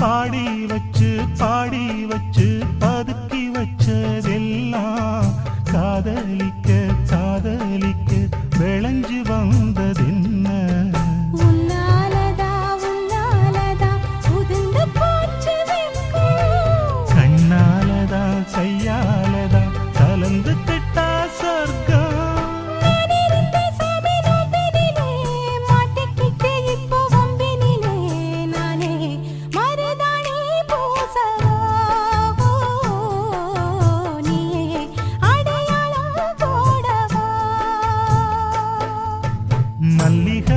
பாடி வச்சு பாடி வச்சு பதுக்கி வச்சதெல்லாம் காதலிக்க காதலிக்க விளைஞ்சு வந்ததென்ன మల్లిక